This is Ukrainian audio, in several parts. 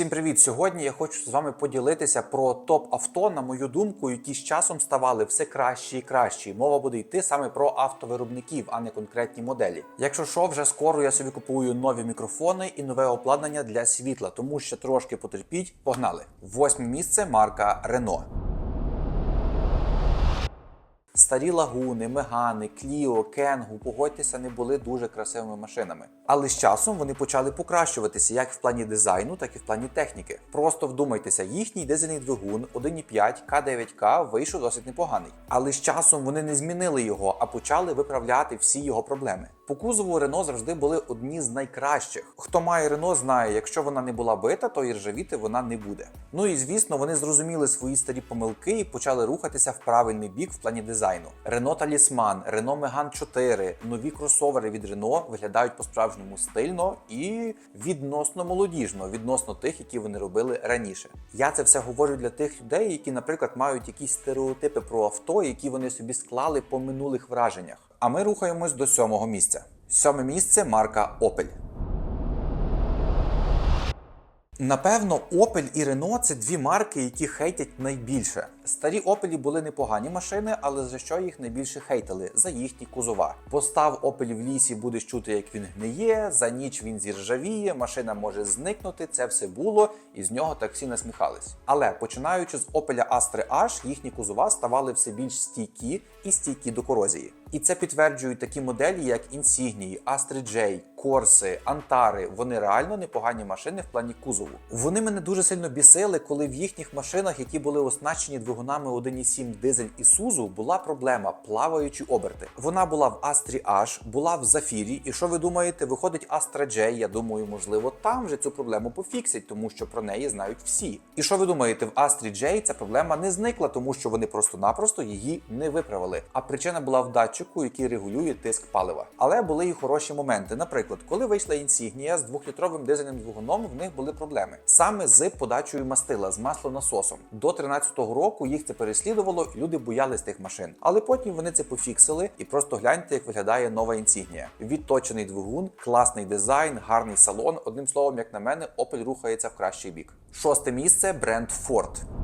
Всім привіт! Сьогодні я хочу з вами поділитися про топ авто, на мою думку, які з часом ставали все кращі і кращі. Мова буде йти саме про автовиробників, а не конкретні моделі. Якщо що, вже скоро я собі купую нові мікрофони і нове обладнання для світла, тому що трошки потерпіть. Погнали! Восьме місце марка Renault. Старі лагуни, мегани, Кліо, Кенгу, погодьтеся, не були дуже красивими машинами. Але з часом вони почали покращуватися як в плані дизайну, так і в плані техніки. Просто вдумайтеся, їхній дизельний двигун 1.5 К9К вийшов досить непоганий. Але з часом вони не змінили його, а почали виправляти всі його проблеми. По кузову Рено завжди були одні з найкращих. Хто має Рено, знає, якщо вона не була бита, то і ржавіти вона не буде. Ну і звісно, вони зрозуміли свої старі помилки і почали рухатися в правильний бік в плані дизайну. Рено Талісман, Рено Меган 4, нові кросовери від Рено виглядають по-справжньому стильно і відносно молодіжно, відносно тих, які вони робили раніше. Я це все говорю для тих людей, які, наприклад, мають якісь стереотипи про авто, які вони собі склали по минулих враженнях. А ми рухаємось до сьомого місця. Сьоме місце марка Opel. Напевно, Opel і Renault – це дві марки, які хейтять найбільше. Старі Opel були непогані машини, але за що їх найбільше хейтили? За їхні кузова. Постав Opel в лісі, будеш чути, як він гниє, за ніч він зіржавіє, машина може зникнути. Це все було, і з нього так всі насміхались. Але починаючи з Opel Astra H, їхні кузова ставали все більш стійкі і стійкі до корозії. І це підтверджують такі моделі, як Insignia, Astra J, Corsa, Антари. Вони реально непогані машини в плані кузову. Вони мене дуже сильно бісили, коли в їхніх машинах, які були оснащені двигунами 1.7 дизель і Сузу, була проблема плаваючі оберти. Вона була в Astra H, була в Зафірі. І що ви думаєте, виходить Astra J, Я думаю, можливо, там вже цю проблему пофіксять, тому що про неї знають всі. І що ви думаєте, в Astra J ця проблема не зникла, тому що вони просто-напросто її не виправили. А причина була в датчику, який регулює тиск палива. Але були і хороші моменти. Наприклад, коли вийшла Insignia з двохлітровим дизельним двигуном, в них були проблеми саме з подачею мастила з маслонасосом. До 13-го року їх це переслідувало, і люди боялись тих машин. Але потім вони це пофіксили і просто гляньте, як виглядає нова інсігнія. Відточений двигун, класний дизайн, гарний салон. Одним словом, як на мене, Opel рухається в кращий бік. Шосте місце бренд Ford.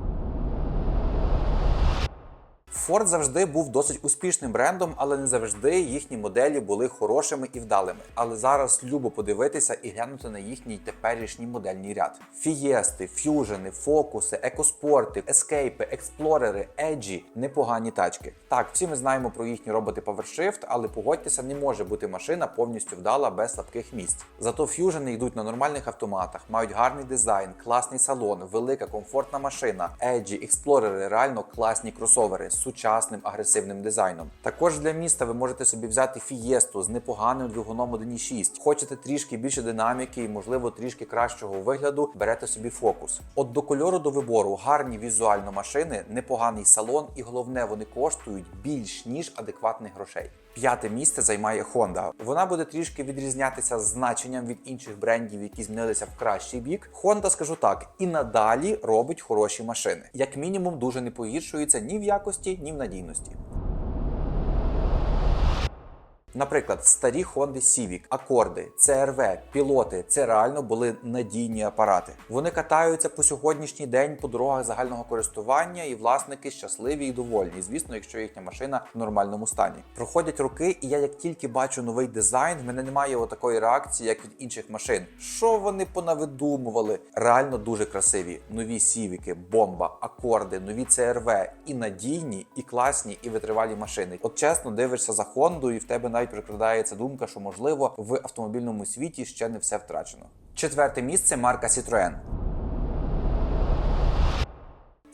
Ford завжди був досить успішним брендом, але не завжди їхні моделі були хорошими і вдалими. Але зараз любо подивитися і глянути на їхній теперішній модельний ряд: Фієсти, ф'южени, фокуси, екоспорти, ескейпи, експлорери, еджі непогані тачки. Так, всі ми знаємо про їхні роботи PowerShift, але погодьтеся, не може бути машина повністю вдала без слабких місць. Зато ф'южени йдуть на нормальних автоматах, мають гарний дизайн, класний салон, велика комфортна машина, еджі, експлорери, реально класні кросовери сучасним агресивним дизайном. Також для міста ви можете собі взяти фієсту з непоганим двигуном 1.6. Хочете трішки більше динаміки і, можливо, трішки кращого вигляду, берете собі фокус. От до кольору до вибору гарні візуально машини, непоганий салон, і головне, вони коштують більш ніж адекватних грошей. П'яте місце займає Honda. Вона буде трішки відрізнятися значенням від інших брендів, які змінилися в кращий бік. Honda, скажу так, і надалі робить хороші машини. Як мінімум, дуже не погіршується ні в якості, ні в надійності. Наприклад, старі Honda Civic, акорди, CRV, пілоти це реально були надійні апарати. Вони катаються по сьогоднішній день по дорогах загального користування, і власники щасливі і довольні. Звісно, якщо їхня машина в нормальному стані. Проходять роки, і я як тільки бачу новий дизайн, в мене немає такої реакції, як від інших машин. Що вони понавидумували? Реально дуже красиві. Нові сівіки, бомба, акорди, нові CRV і надійні, і класні, і витривалі машини. От чесно, дивишся за Хонду, і в тебе навіть прикрадається думка, що можливо в автомобільному світі ще не все втрачено. Четверте місце марка Citroën.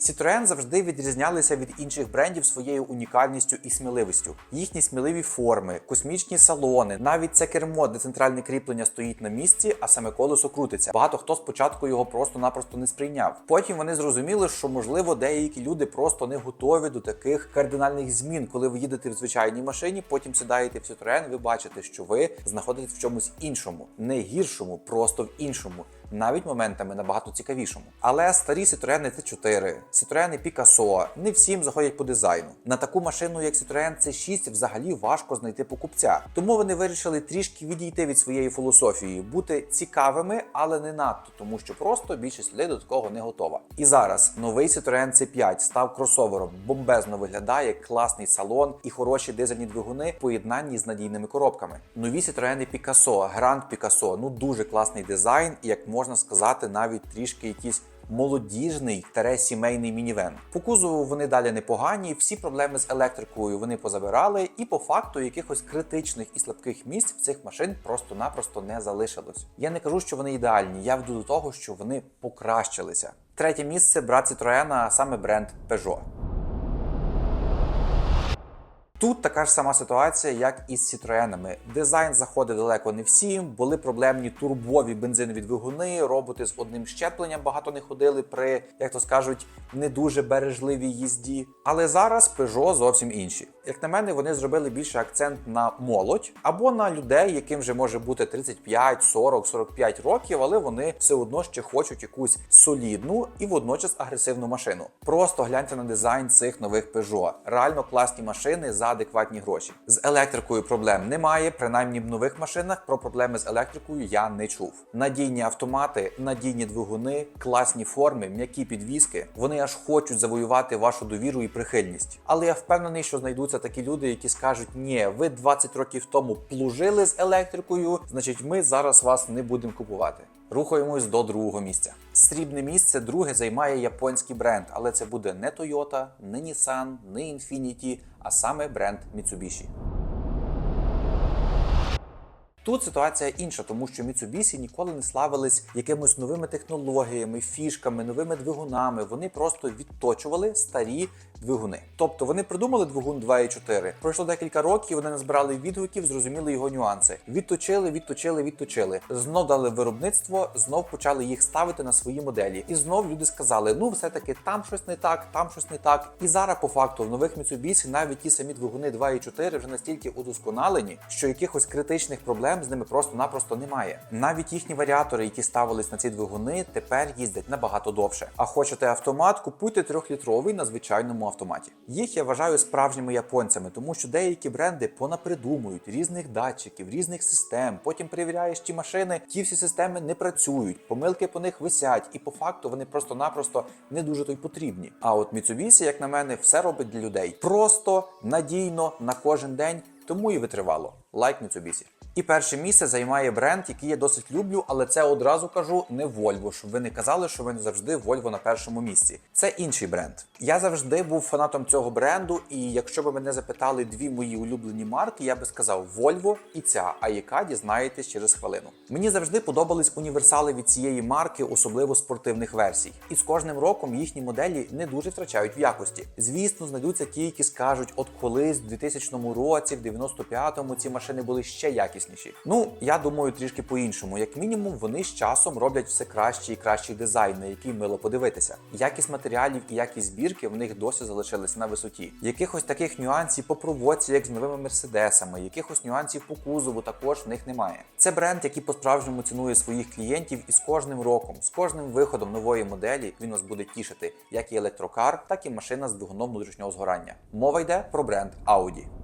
Citroën завжди відрізнялися від інших брендів своєю унікальністю і сміливістю. Їхні сміливі форми, космічні салони, навіть це кермо, де центральне кріплення стоїть на місці, а саме колесо крутиться. Багато хто спочатку його просто-напросто не сприйняв. Потім вони зрозуміли, що можливо деякі люди просто не готові до таких кардинальних змін, коли ви їдете в звичайній машині, потім сідаєте в Citroën, ви бачите, що ви знаходитесь в чомусь іншому, не гіршому, просто в іншому. навіть моментами набагато цікавішому. Але старі Citroen C4, Citroen Picasso не всім заходять по дизайну. На таку машину, як Citroen C6, взагалі важко знайти покупця. Тому вони вирішили трішки відійти від своєї філософії, бути цікавими, але не надто, тому що просто більшість людей до такого не готова. І зараз новий Citroen C5 став кросовером, бомбезно виглядає, класний салон і хороші дизельні двигуни в поєднанні з надійними коробками. Нові Citroen Picasso, Grand Picasso, ну дуже класний дизайн, і як можна сказати, навіть трішки якийсь молодіжний сімейний мінівен. По кузову вони далі непогані. Всі проблеми з електрикою вони позабирали, і по факту якихось критичних і слабких місць в цих машин просто-напросто не залишилось. Я не кажу, що вони ідеальні. Я веду до того, що вони покращилися. Третє місце брат Citroen, саме бренд Peugeot. Тут така ж сама ситуація, як і з Сітроенами. Дизайн заходив далеко не всім, були проблемні турбові бензинові двигуни, роботи з одним щепленням багато не ходили при, як то скажуть, не дуже бережливій їзді. Але зараз Peugeot зовсім інші. Як на мене, вони зробили більше акцент на молодь або на людей, яким вже може бути 35, 40, 45 років, але вони все одно ще хочуть якусь солідну і водночас агресивну машину. Просто гляньте на дизайн цих нових Peugeot. Реально класні машини за адекватні гроші. З електрикою проблем немає, принаймні в нових машинах про проблеми з електрикою я не чув. Надійні автомати, надійні двигуни, класні форми, м'які підвіски. Вони аж хочуть завоювати вашу довіру і прихильність. Але я впевнений, що знайдуться такі люди, які скажуть: ні, ви 20 років тому плужили з електрикою, значить, ми зараз вас не будемо купувати. Рухаємось до другого місця. Срібне місце друге займає японський бренд, але це буде не Toyota, не Nissan, не Infiniti, а саме бренд Mitsubishi. Тут ситуація інша, тому що Mitsubishi ніколи не славились якимись новими технологіями, фішками, новими двигунами. Вони просто відточували старі двигуни. Тобто вони придумали двигун 2.4. Пройшло декілька років, вони назбирали відгуків, зрозуміли його нюанси. Відточили, відточили, відточили. Знов дали виробництво, знов почали їх ставити на свої моделі. І знов люди сказали: ну, все-таки там щось не так, там щось не так. І зараз, по факту, в нових Mitsubishi навіть ті самі двигуни 2.4 вже настільки удосконалені, що якихось критичних проблем з ними просто-напросто немає. Навіть їхні варіатори, які ставились на ці двигуни, тепер їздять набагато довше. А хочете автомат, купуйте трьохлітровий на звичайному автоматі. Їх я вважаю справжніми японцями, тому що деякі бренди понапридумують різних датчиків, різних систем. Потім перевіряєш ті машини, ті всі системи не працюють, помилки по них висять, і по факту вони просто-напросто не дуже то й потрібні. А от Mitsubishi, як на мене, все робить для людей просто надійно на кожен день. Тому і витривало. Лайк Mitsubishi. І перше місце займає бренд, який я досить люблю, але це одразу кажу не Volvo, щоб ви не казали, що ви не завжди Volvo на першому місці. Це інший бренд. Я завжди був фанатом цього бренду, і якщо б мене запитали дві мої улюблені марки, я би сказав Volvo і ця, а яка дізнаєтесь через хвилину. Мені завжди подобались універсали від цієї марки, особливо спортивних версій. І з кожним роком їхні моделі не дуже втрачають в якості. Звісно, знайдуться ті, які скажуть, от колись в 2000 році, в 95-му ці машини були ще якісніші. Ну, я думаю, трішки по-іншому. Як мінімум, вони з часом роблять все кращий і кращий дизайн, на який мило подивитися. Якість матеріалів і якість збірки в них досі залишились на висоті. Якихось таких нюансів по проводці, як з новими мерседесами, якихось нюансів по кузову також в них немає. Це бренд, який по-справжньому цінує своїх клієнтів, і з кожним роком, з кожним виходом нової моделі він вас буде тішити, як і електрокар, так і машина з двигуном внутрішнього згорання. Мова йде про бренд Audi.